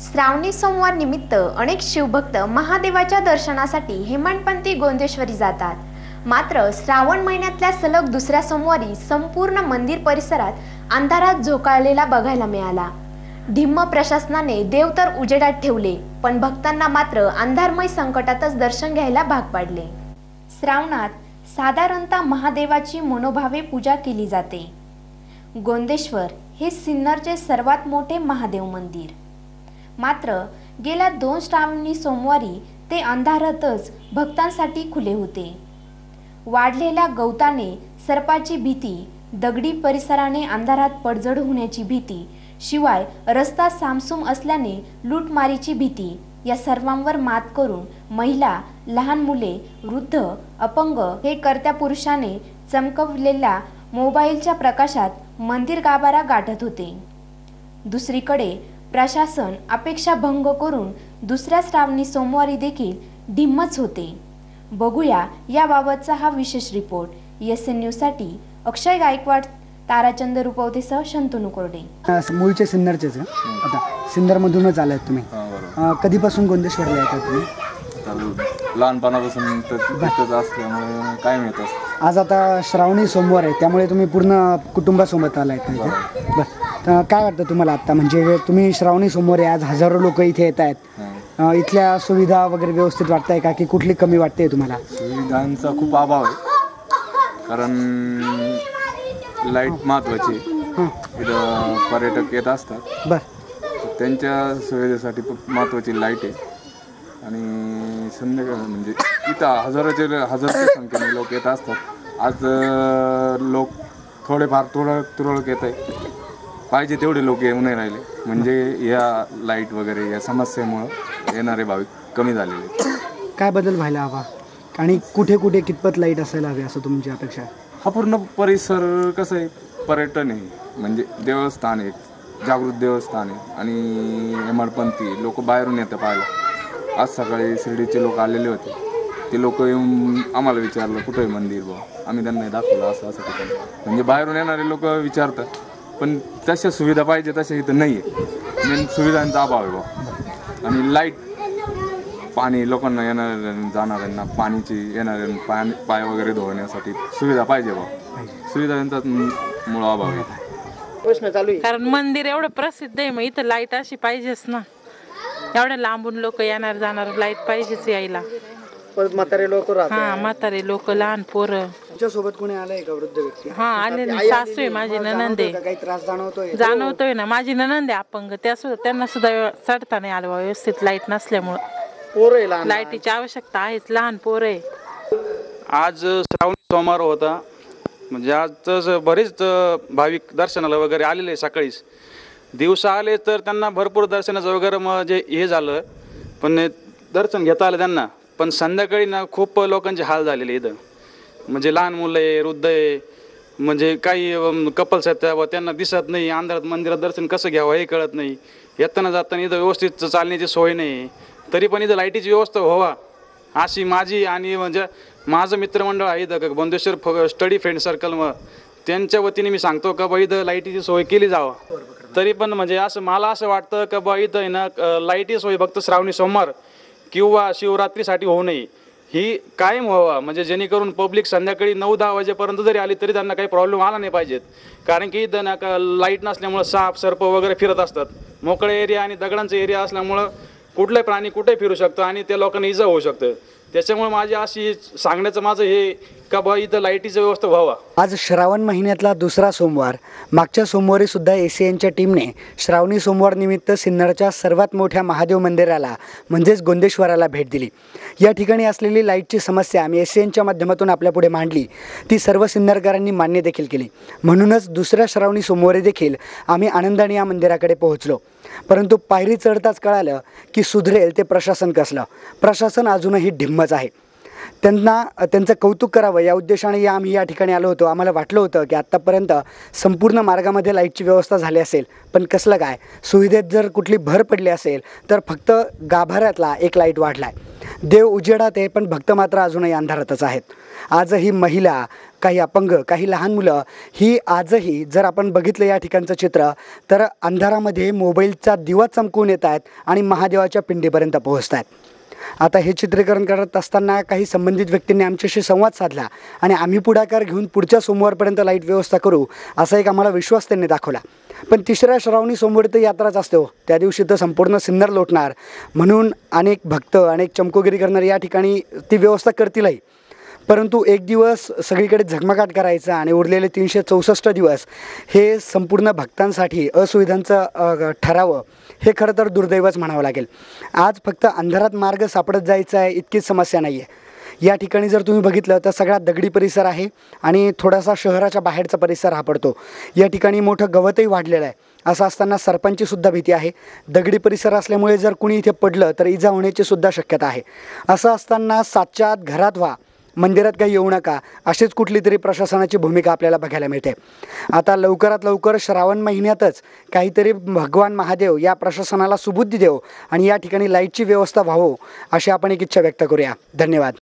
श्रावणी सोमवार निमित्त अनेक शिवभक्त महादेवाच्या दर्शनासाठी हेमाडपंथी गोंदेश्वरी जातात. मात्र श्रावण महिन्यातल्या सलग दुसऱ्या सोमवारी संपूर्ण मंदिर परिसरात अंधारात झोकाळलेला बघायला मिळाला. ढिम्म प्रशासनाने देव तर उजेडात ठेवले पण भक्तांना मात्र अंधारमय संकटातच दर्शन घ्यायला भाग पाडले. श्रावणात साधारणतः महादेवाची मनोभावे पूजा केली जाते. गोंदेश्वर हे सिन्नरचे सर्वात मोठे महादेव मंदिर. मात्र गेल्या दोन श्रावणी सोमवारी ते अंधारातच भक्तांसाठी खुले होते. वाढलेल्या गवताने सर्पाची भीती दगडी परिसराने अंधारात पडझड होण्याची भीती शिवाय रस्ता सामसूम असल्याने लूटमारीची भीती या सर्वांवर मात करून महिला लहान मुले वृद्ध अपंग हे कर्त्या पुरुषाने चमकवलेल्या मोबाईलच्या प्रकाशात मंदिर गाभारा गाठत होते. दुसरीकडे प्रशासन अपेक्षा भंग करून दुसऱ्या श्रावणी सोमवारी देखील ढिम्मच होते. बघूया याबाबतचा हा विशेष रिपोर्ट. एस एन न्यूजसाठी अक्षय गायकवाड ताराचंद रुपवतेसह शंतनू कोरडे. मूळचे सिन्नरचेच. आता सिन्नरमधूनच आलात तुम्ही. हा कधीपासून गोंदेश्वरला येतात तुम्ही? लहानपणापासून काय मिळत आज आता श्रावणी सोमवार आहे त्यामुळे तुम्ही पूर्ण कुटुंबासोबत आलाय का इथे बरं. तर काय वाटतं तुम्हाला आत्ता? म्हणजे तुम्ही श्रावणी सोमवार आहे आज हजारो लोक इथे येत आहेत. इथल्या सुविधा वगैरे व्यवस्थित वाटताय का की कुठली कमी वाटते तुम्हाला? सुविधांचा खूप अभाव आहे. कारण लाइट महत्वाची आहे. इथं पर्यटक येत असतात. बरं. त्यांच्या सुविधेसाठी खूप महत्वाची लाइट आहे. आणि संध्याकाळ म्हणजे इथं हजाराचे हजारच्या संख्येने लोक येत असतात. आज लोक थोडेफार थोडं तुरळक येत आहे पाहिजे तेवढे लोक येऊ नाही राहिले. म्हणजे या लाइट वगैरे या समस्येमुळं येणारे भाविक कमी झालेले. काय बदल व्हायला हवा? आणि कुठे कुठे कितपत लाइट असायला हवी असं तुमची अपेक्षा आहे? हा पूर्ण परिसर कसं आहे? पर्यटन आहे. म्हणजे देवस्थान आहे. जागृत देवस्थान आहे. आणि हेमाडपंथी लोक बाहेरून येतं पाहायला. आज सकाळी शिर्डीचे लोक आलेले होते. ते लोक येऊन आम्हाला विचारलं कुठं आहे मंदिर बुवा? आम्ही त्यांना दाखवलं असं असं ठिकाणी. म्हणजे बाहेरून येणारे लोक विचारतात. पण तशा सुविधा पाहिजे तशा इथं नाही आहे मेन सुविधांचा अभाव आहे आणि लाइट पाणी लोकांना येणाऱ्या जाणाऱ्यांना पाणीची येणाऱ्या पाणी पाय वगैरे धुवण्यासाठी सुविधा पाहिजे बा. सुविधांचा मुळ अभाव आहे. प्रश्न चालू आहे. कारण मंदिर एवढं प्रसिद्ध आहे मग इथं लाइट अशी पाहिजेच ना. एवढ्या लांबून लोक येणार जाणार लाइट पाहिजेच यायला. परत म्हातारे लोक राहतात. हा म्हातारे लोक लहान पोरं. तुमच्यासोबत कोणी आलंय का वृद्ध व्यक्ती? हा आले ना आई सासू आहे आलेली, माझी ननंद जाणवतोय आहे. का? काही त्रास जाणवतोय? जाणवतोय ना माझी ननंद आहे अपंग. त्या सुद्धा त्यांना सुद्धा व्यव- चढता नाही आलं बा व्यवस्थित लाइट नसल्यामुळं. पोर आहे लहान लाईटीची आवश्यकता आहेच लहान पोरं आहे. आज श्रावणी सोमवार होता. म्हणजे आज तर बरेच अ, भाविक दर्शनाला वगैरे आलेले सकाळीच. दिवसा आले तर त्यांना भरपूर दर्शनाचं वगैरे म्हणजे हे झालं. पण दर्शन घेता आलं त्यांना. पण संध्याकाळी ना खूप लोकांचे हाल झालेले इथं. म्हणजे लहान मुलं आहे वृद्ध आहे म्हणजे काही कपल्स आहेत त्या- त्यांना दिसत नाही अंधारात मंदिरात दर्शन कसं घ्यावं हे कळत नाही. येताना जाताना इथं व्यवस्थित चालण्याची सोय नाही. तरी पण इथं लाईटीची व्यवस्था व्हावा. अशी माझी आणि म्हणजे माझं मित्रमंडळ आहे इथं बंदेश्वर फ स्टडी फ्रेंड सर्कल मग त्यांच्या वतीने मी सांगतो का बा इथं लाईटीची सोय केली जावं. तरी पण म्हणजे असं मला असं वाटतं का बा इथं आहे ना लाईटी सोय फक्त श्रावणी सोमवार किंवा शिवरात्रीसाठी होऊ नये. ही कायम व्हावा. म्हणजे जेणेकरून पब्लिक संध्याकाळी नऊ दहा वाजेपर्यंत जरी आली तरी त्यांना काही प्रॉब्लेम आला नाही पाहिजेत. कारण की इथं ना लाइट नसल्यामुळं साप सर्प वगैरे फिरत असतात. मोकळे एरिया आणि दगडांचा एरिया असल्यामुळं कुठलाही प्राणी कुठे फिरू शकतो आणि त्या लोकांना इजा होऊ शकतं. त्याच्यामुळे माझी अशी सांगण्याचं माझं हे का बा इथं लाईटीची व्यवस्था व्हावा? आज श्रावण महिन्यातला दुसरा सोमवार. मागच्या सोमवारी सुद्धा ए सी एनच्या टीमने श्रावणी सोमवार निमित्त सिन्नरच्या सर्वात मोठ्या महादेव मंदिराला म्हणजेच गोंदेश्वराला भेट दिली. या ठिकाणी असलेली लाईटची समस्या आम्ही एस एनच्या माध्यमातून आपल्यापुढे मांडली. ती सर्व सिन्नरकरांनी मान्य देखील केली. म्हणूनच दुसऱ्या श्रावणी सोमवारी देखील आम्ही आनंदाने या मंदिराकडे पोहोचलो. परंतु पायरी चढताच कळालं की सुधरेल ते प्रशासन कसलं. प्रशासन अजूनही ढिम्मच आहे. त्यांना त्यांचं कौतुक करावं. या उद्देशाने या आम्ही या ठिकाणी आलो होतो. आम्हाला वाटलं होतं की आत्तापर्यंत संपूर्ण मार्गामध्ये लाईटची व्यवस्था झाली असेल. पण कसलं काय? सुविधेत जर कुठली भर पडली असेल तर फक्त गाभाऱ्यातला एक लाइट वाढला आहे देव उजेडात आहे पण भक्त मात्र अजूनही अंधारातच आहेत. आजही महिला काही अपंग काही लहान मुलं ही आजही जर आपण बघितलं या ठिकाणचं चित्र तर अंधारामध्ये मोबाईलचा दिवा चमकून येत आहेत आणि महादेवाच्या पिंडीपर्यंत पोहोचत आहेत. आता हे चित्रीकरण करत असताना काही संबंधित व्यक्तींनी आमच्याशी संवाद साधला आणि आम्ही पुढाकार घेऊन पुढच्या सोमवारपर्यंत लाइट व्यवस्था करू असा एक आम्हाला विश्वास त्यांनी दाखवला. पण तिसऱ्या श्रावणी सोमवारी तर यात्राच असते हो. त्या दिवशी तर संपूर्ण सिन्नर लोटणार. म्हणून अनेक भक्त अनेक चमकोगिरी करणारे या ठिकाणी ती व्यवस्था करतीलही. परंतु एक दिवस सगळीकडे झगमगाट करायचा आणि उरलेले तीनशे चौसष्ट दिवस हे संपूर्ण भक्तांसाठी असुविधांचं ठरावं हे खरं तर दुर्दैवच म्हणावं लागेल. आज फक्त अंधारात मार्ग सापडत जायचा आहे इतकीच समस्या नाही आहे या ठिकाणी जर तुम्ही बघितलं तर सगळा दगडी परिसर आहे आणि थोडासा शहराच्या बाहेरचा परिसर हा पडतो. या ठिकाणी मोठं गवतही वाढलेलं आहे. असं असताना सरपंचीसुद्धा भीती आहे. दगडी परिसर असल्यामुळे जर कुणी इथे पडलं तर इजा होण्याची सुद्धा शक्यता आहे. असं असताना सातच्या आत घरात व्हा. मंदिरात काही येऊ नका. अशीच कुठली तरी प्रशासनाची भूमिका आपल्याला बघायला मिळते. आता लवकरात लवकर श्रावण महिन्यातच काहीतरी भगवान महादेव या प्रशासनाला सुबुद्धी देव आणि या ठिकाणी लाईटची व्यवस्था व्हावो अशी आपण एक इच्छा व्यक्त करूया. धन्यवाद.